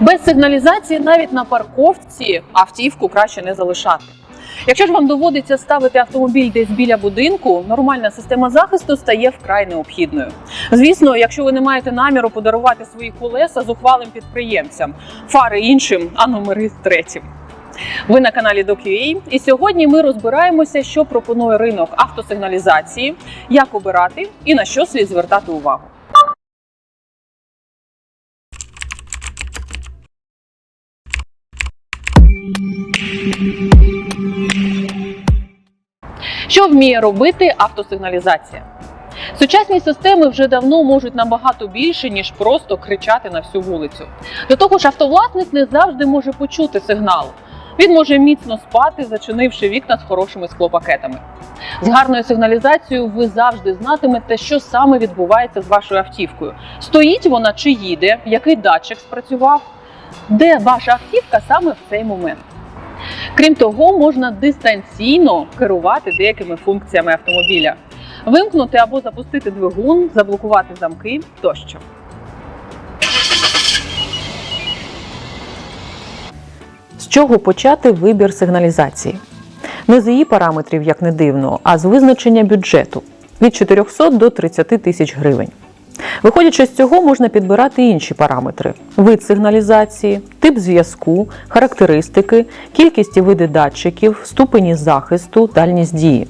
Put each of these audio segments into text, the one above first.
Без сигналізації навіть на парковці автівку краще не залишати. Якщо ж вам доводиться ставити автомобіль десь біля будинку, нормальна система захисту стає вкрай необхідною. Звісно, якщо ви не маєте наміру подарувати свої колеса зухвалим підприємцям, фари іншим, а номери третім. Ви на каналі DocUA, і сьогодні ми розбираємося, що пропонує ринок автосигналізації, як обирати і на що слід звертати увагу. Що вміє робити автосигналізація? Сучасні системи вже давно можуть набагато більше, ніж просто кричати на всю вулицю. До того ж, автовласник не завжди може почути сигнал. Він може міцно спати, зачинивши вікна з хорошими склопакетами. З гарною сигналізацією ви завжди знатимете, що саме відбувається з вашою автівкою. Стоїть вона чи їде, який датчик спрацював, де ваша автівка саме в цей момент. Крім того, можна дистанційно керувати деякими функціями автомобіля, вимкнути або запустити двигун, заблокувати замки тощо. З чого почати вибір сигналізації? Не з її параметрів, як не дивно, а з визначення бюджету від 400 до 30 тисяч гривень. Виходячи з цього, можна підбирати інші параметри: вид сигналізації, тип зв'язку, характеристики, кількість і види датчиків, ступені захисту, дальність дії.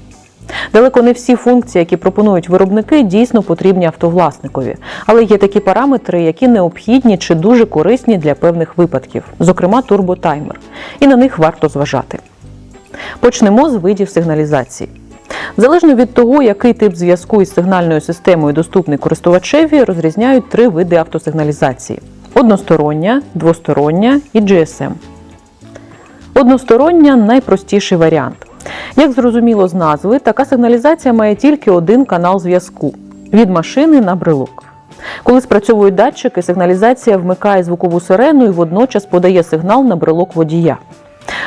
Далеко не всі функції, які пропонують виробники, дійсно потрібні автовласникові, але є такі параметри, які необхідні чи дуже корисні для певних випадків, зокрема турботаймер, і на них варто зважати. Почнемо з видів сигналізації. Залежно від того, який тип зв'язку із сигнальною системою доступний користувачеві, розрізняють три види автосигналізації: одностороння, двостороння і GSM. Одностороння найпростіший варіант. Як зрозуміло з назви, така сигналізація має тільки один канал зв'язку від машини на брелок. Коли спрацьовують датчики, сигналізація вмикає звукову сирену і водночас подає сигнал на брелок водія.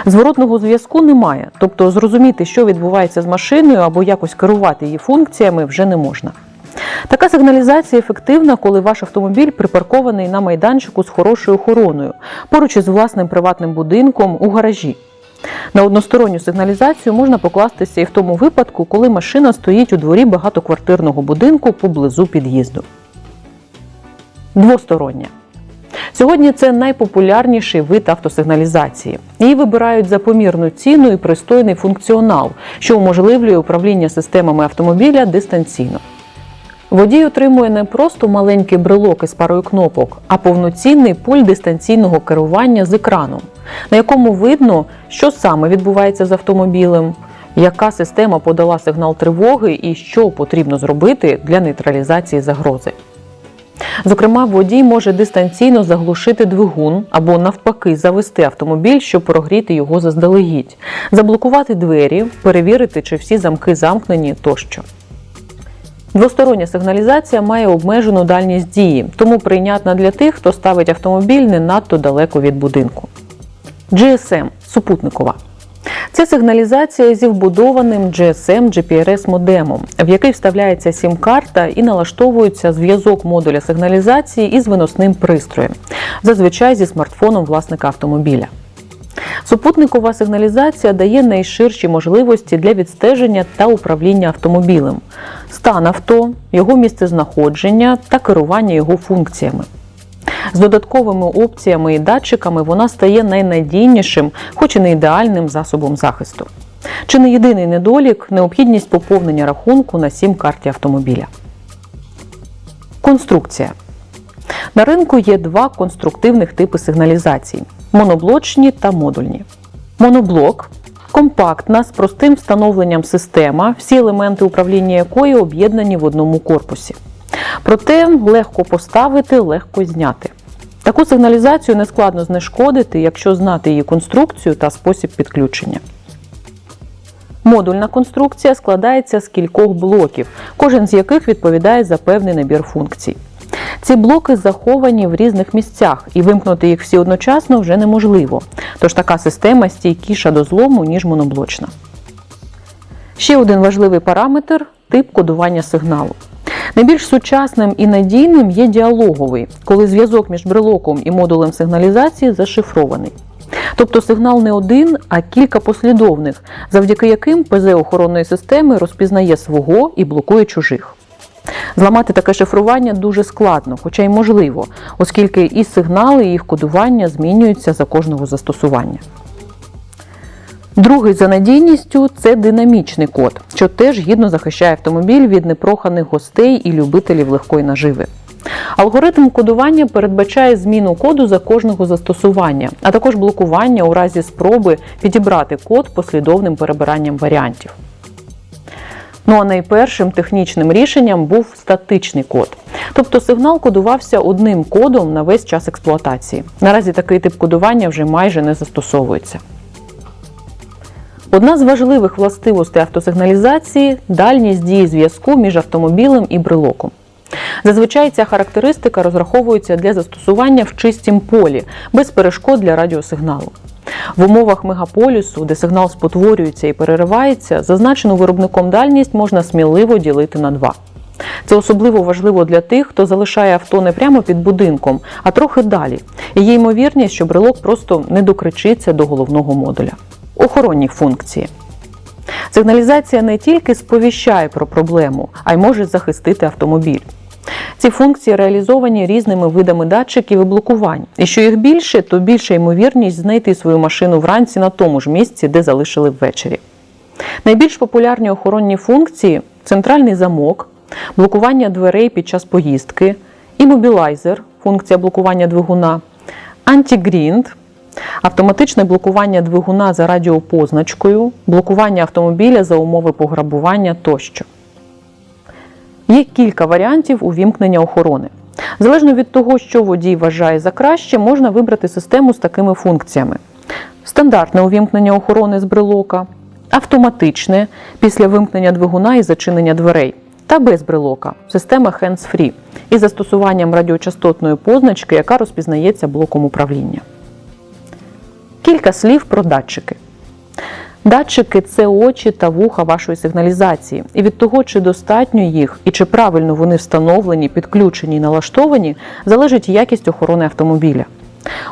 Зворотного зв'язку немає, тобто зрозуміти, що відбувається з машиною або якось керувати її функціями вже не можна. Така сигналізація ефективна, коли ваш автомобіль припаркований на майданчику з хорошою охороною, поруч із власним приватним будинком у гаражі. На односторонню сигналізацію можна покластися і в тому випадку, коли машина стоїть у дворі багатоквартирного будинку поблизу під'їзду. Двостороння. Сьогодні це найпопулярніший вид автосигналізації. Її вибирають за помірну ціну і пристойний функціонал, що уможливлює управління системами автомобіля дистанційно. Водій отримує не просто маленький брелок із парою кнопок, а повноцінний пульт дистанційного керування з екраном, на якому видно, що саме відбувається з автомобілем, яка система подала сигнал тривоги і що потрібно зробити для нейтралізації загрози. Зокрема, водій може дистанційно заглушити двигун або навпаки завести автомобіль, щоб прогріти його заздалегідь, заблокувати двері, перевірити, чи всі замки замкнені тощо. Двостороння сигналізація має обмежену дальність дії, тому прийнятна для тих, хто ставить автомобіль не надто далеко від будинку. GSM супутникова. Це сигналізація зі вбудованим GSM GPRS модемом, в який вставляється сім-карта і налаштовується зв'язок модуля сигналізації із виносним пристроєм, зазвичай зі смартфоном власника автомобіля. Супутникова сигналізація дає найширші можливості для відстеження та управління автомобілем, стан авто, його місцезнаходження та керування його функціями. З додатковими опціями і датчиками вона стає найнадійнішим, хоч і не ідеальним засобом захисту. Чи не єдиний недолік необхідність поповнення рахунку на сім карті автомобіля. Конструкція. На ринку є два конструктивних типи сигналізації моноблочні та модульні. Моноблок компактна з простим встановленням система, всі елементи управління якої об'єднані в одному корпусі. Проте легко поставити, легко зняти. Таку сигналізацію не складно знешкодити, якщо знати її конструкцію та спосіб підключення. Модульна конструкція складається з кількох блоків, кожен з яких відповідає за певний набір функцій. Ці блоки заховані в різних місцях, і вимкнути їх всі одночасно вже неможливо. Тож така система стійкіша до злому, ніж моноблочна. Ще один важливий параметр тип кодування сигналу. Найбільш сучасним і надійним є діалоговий, коли зв'язок між брелоком і модулем сигналізації зашифрований. Тобто сигнал не один, а кілька послідовних, завдяки яким ПЗ охоронної системи розпізнає свого і блокує чужих. Зламати таке шифрування дуже складно, хоча й можливо, оскільки і сигнали, і їх кодування змінюються за кожного застосування. Другий за надійністю це динамічний код, що теж гідно захищає автомобіль від непроханих гостей і любителів легкої наживи. Алгоритм кодування передбачає зміну коду за кожного застосування, а також блокування у разі спроби підібрати код послідовним перебиранням варіантів. Ну а найпершим технічним рішенням був статичний код. Тобто сигнал кодувався одним кодом на весь час експлуатації. Наразі такий тип кодування вже майже не застосовується. Одна з важливих властивостей автосигналізації дальність дії зв'язку між автомобілем і брелоком. Зазвичай ця характеристика розраховується для застосування в чистім полі, без перешкод для радіосигналу. В умовах мегаполісу, де сигнал спотворюється і переривається, зазначену виробником дальність можна сміливо ділити на два. Це особливо важливо для тих, хто залишає авто не прямо під будинком, а трохи далі. І є ймовірність, що брелок просто не докричиться до головного модуля. Охоронні функції. Сигналізація не тільки сповіщає про проблему, а й може захистити автомобіль. Ці функції реалізовані різними видами датчиків і блокувань. І що їх більше, то більша ймовірність знайти свою машину вранці на тому ж місці, де залишили ввечері. Найбільш популярні охоронні функції центральний замок, блокування дверей під час поїздки, імобілайзер функція блокування двигуна, антигрінд, автоматичне блокування двигуна за радіопозначкою, блокування автомобіля за умови пограбування тощо. Є кілька варіантів увімкнення охорони. Залежно від того, що водій вважає за краще, можна вибрати систему з такими функціями: стандартне увімкнення охорони з брелока, автоматичне після вимкнення двигуна і зачинення дверей, та без брелока система hands-free із застосуванням радіочастотної позначки, яка розпізнається блоком управління. Кілька слів про датчики. Датчики це очі та вуха вашої сигналізації, і від того, чи достатньо їх і чи правильно вони встановлені, підключені і налаштовані, залежить якість охорони автомобіля.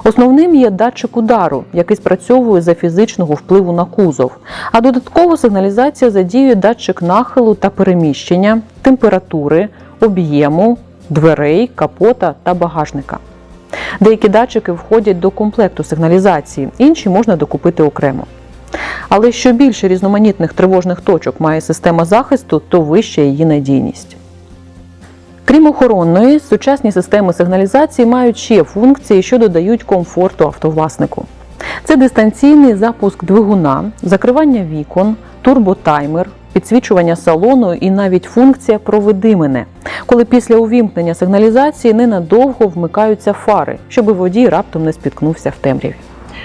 Основним є датчик удару, який спрацьовує за фізичного впливу на кузов, а додатково сигналізація задіює датчик нахилу та переміщення, температури, об'єму, дверей, капота та багажника. Деякі датчики входять до комплекту сигналізації, інші можна докупити окремо. Але що більше різноманітних тривожних точок має система захисту, то вища її надійність. Крім охоронної, сучасні системи сигналізації мають ще функції, що додають комфорту автовласнику. Це дистанційний запуск двигуна, закривання вікон, турботаймер, підсвічування салону і навіть функція «Проведи мене», коли після увімкнення сигналізації ненадовго вмикаються фари, щоб водій раптом не спіткнувся в темряві.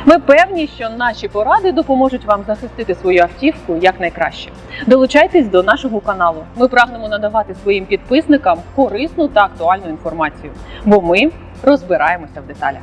Ми певні, що наші поради допоможуть вам захистити свою автівку якнайкраще. Долучайтесь до нашого каналу. Ми прагнемо надавати своїм підписникам корисну та актуальну інформацію, бо ми розбираємося в деталях.